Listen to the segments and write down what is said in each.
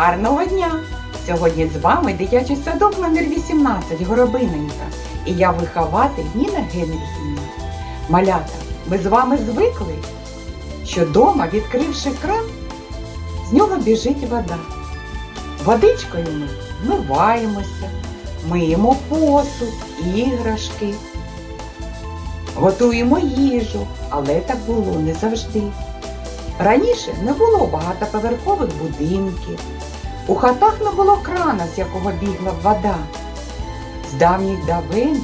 Гарного дня! Сьогодні з вами дитячий садок номер 18 Горобиненька. І я вихователь Ніна Генріхівна. Малята, ми з вами звикли, що дома, відкривши кран, з нього біжить вода. Водичкою ми вмиваємося, миємо посуд, іграшки, готуємо їжу, але так було не завжди. Раніше не було багатоповерхових будинків, у хатах не було крана, з якого бігла вода. З давніх давин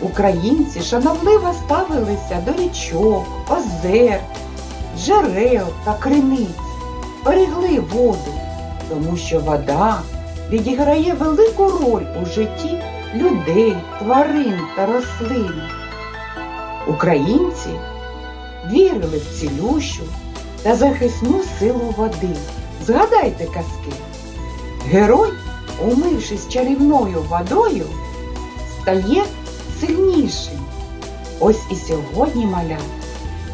українці шановливо ставилися до річок, озер, джерел та криниць, берегли воду, тому що вода відіграє велику роль у житті людей, тварин та рослин. Українці вірили в цілющу та захисну силу води. Згадайте казки. Герой, умившись чарівною водою, стає сильнішим. Ось і сьогодні, малята,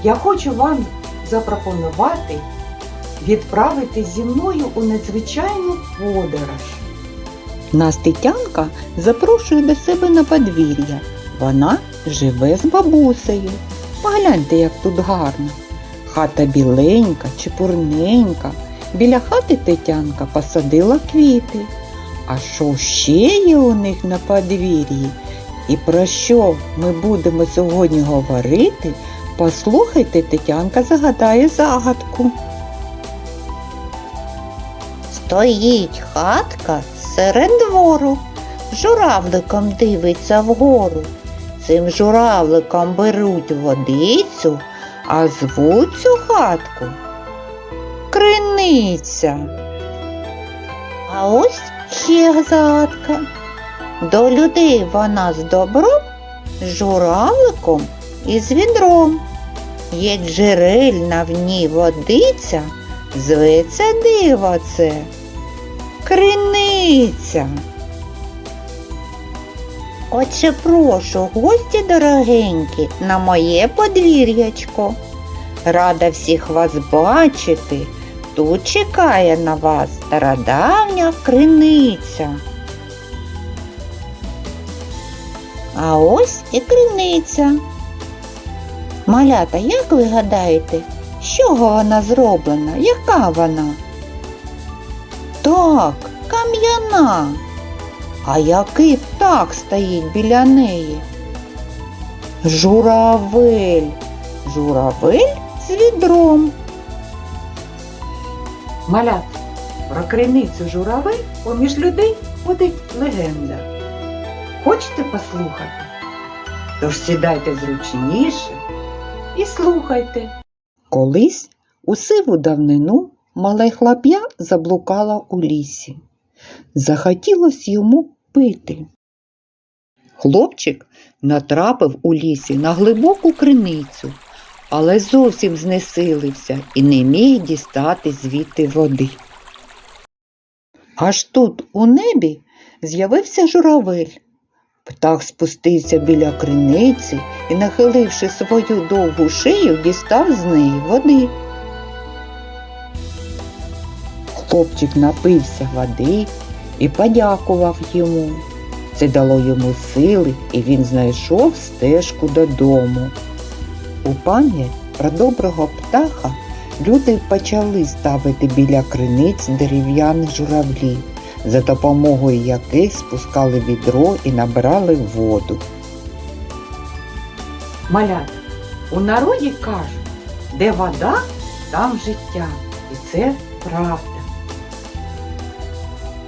я хочу вам запропонувати відправити зі мною у надзвичайну подорож. Нас Тетянка запрошує до себе на подвір'я. Вона живе з бабусею. Погляньте, як тут гарно. Хата біленька, чепурненька. Біля хати Тетянка посадила квіти. А що ще є у них на подвір'ї? І про що ми будемо сьогодні говорити? Послухайте, Тетянка загадає загадку. Стоїть хатка серед двору, журавликом дивиться вгору. Цим журавликом беруть водицю, а звуть цю хатку Криниця. А ось ще загадка. До людей вона з добром, журавликом і з відром. Є джерельна в ній водиця, зветься диво це. Криниця. Отже, прошу, гості дорогенькі, на моє подвір'ячко. Рада всіх вас бачити. Тут чекає на вас стародавня криниця. А ось і криниця. Малята, як ви гадаєте, з чого вона зроблена? Яка вона? Так, кам'яна. А який птах стоїть біля неї? Журавель. Журавель з відром. Малят, про криницю журавель поміж людей ходить легенда. Хочете послухати? Тож сідайте зручніше і слухайте. Колись у сиву давнину мале хлап'я заблукала у лісі. Захотілось йому пити. Хлопчик натрапив у лісі на глибоку криницю, але зовсім знесилився і не міг дістати звідти води. Аж тут у небі з'явився журавель. Птах спустився біля криниці і, нахиливши свою довгу шию, дістав з неї води. Хлопчик напився води і подякував йому. Це дало йому сили, і він знайшов стежку додому. У пам'ять про доброго птаха люди почали ставити біля криниць дерев'яних журавлів, за допомогою яких спускали відро і набирали воду. Малят, у народі кажуть, де вода, там життя. І це правда.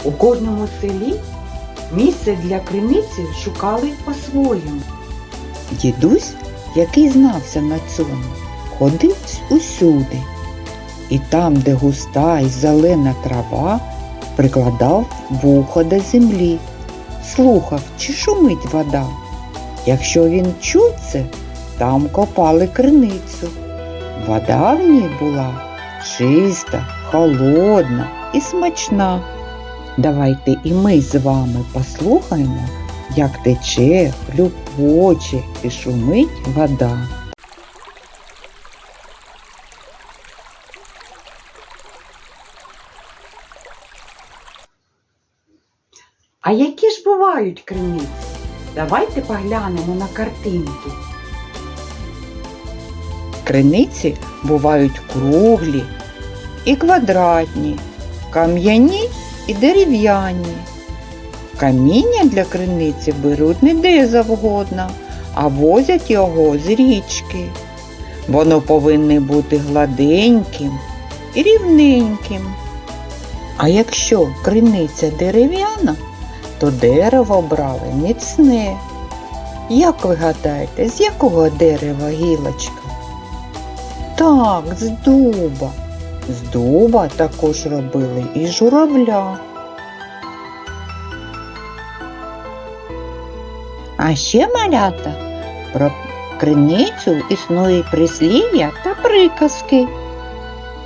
У кожному селі місце для криниці шукали по-своєму. Дідусь, який знався на цьому, ходив усюди. І там, де густа і зелена трава, прикладав вухо до землі, слухав, чи шумить вода. Якщо він чув це, там копали криницю. Вода в ній була чиста, холодна і смачна. Давайте і ми з вами послухаємо, як тече, хлюпоче і шумить вода. А які ж бувають криниці? Давайте поглянемо на картинки. Криниці бувають круглі і квадратні, кам'яні і дерев'яні. Каміння для криниці беруть не де завгодно, а возять його з річки. Воно повинне бути гладеньким і рівненьким. А якщо криниця дерев'яна, то дерево брали міцне. Як ви гадаєте, з якого дерева гілочка? Так, з дуба. З дуба також робили і журавля. А ще малята про криницю існує прислів'я та приказки.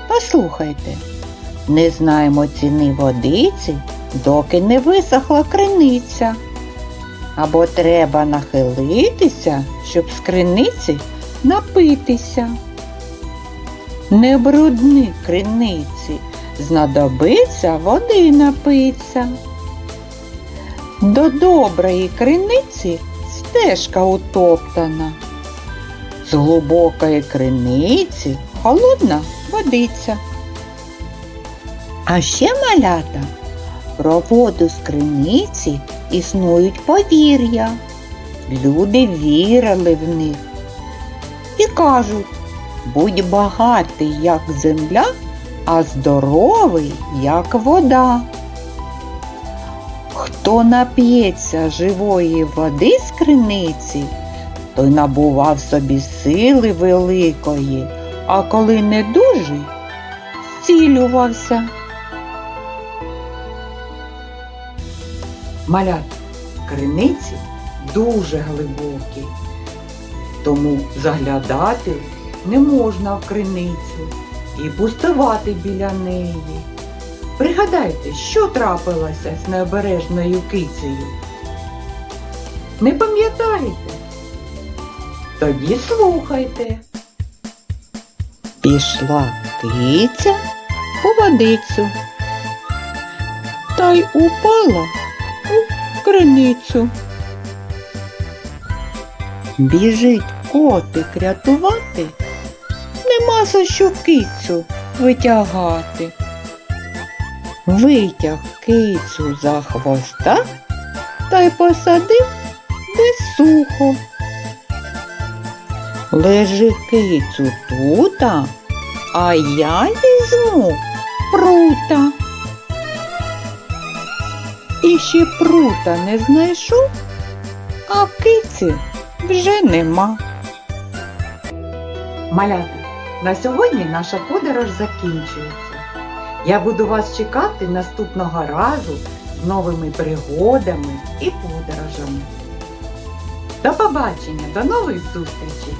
Послухайте, не знаємо ціни водиці, доки не висохла криниця. Або треба нахилитися, щоб з криниці напитися. Не брудни криниці, знадобиться води напиться. До доброї криниці стежка утоптана. З глибокої криниці холодна водиця. А ще малята про воду з криниці існують повір'я. Люди вірили в них і кажуть, будь багатий, як земля, а здоровий, як вода. Хто нап'ється живої води з криниці, той набував собі сили великої, а коли не дужий, зцілювався. Малят, криниці дуже глибокі, тому заглядати не можна в криницю і пустувати біля неї. Пригадайте, що трапилося з необережною кицею? Не пам'ятаєте? Тоді слухайте. Пішла киця у водицю та й упала у криницю. Біжить котик рятувати, нема за що кицю витягати. Витяг кицю за хвоста та й посадив де сухо. Лежи кицю тута, а я візьму прута. І ще прута не знайшов, а киці вже нема. Малята, на сьогодні наша подорож закінчується. Я буду вас чекати наступного разу з новими пригодами і подорожами. До побачення, до нових зустрічей!